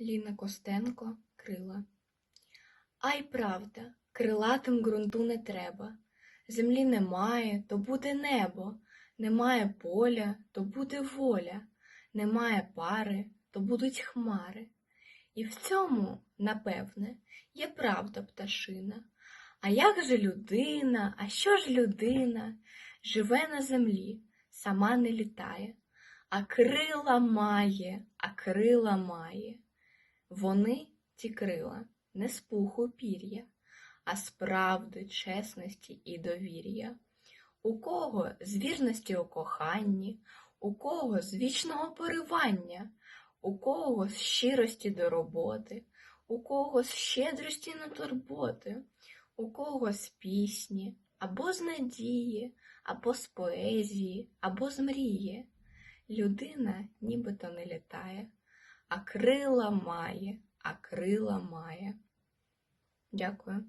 Ліна Костенко Крила. Ай правда, крилатим ґрунту не треба. Землі немає, то буде небо, немає поля, то буде воля, немає пари, то будуть хмари. І в цьому, напевне, є правда пташина. А як же людина, а що ж людина? Живе на землі, сама не літає, а крила має, а крила має. Вони, ті крила, не з пуху пір'я, а з правди, чесності і довір'я. У кого з вірності у коханні, у кого з вічного поривання, у кого з щирості до роботи, у кого з щедрості на турботи, у кого з пісні, або з надії, або з поезії, або з мрії. Людина нібито не літає, а крила має, а крила має. Дякую.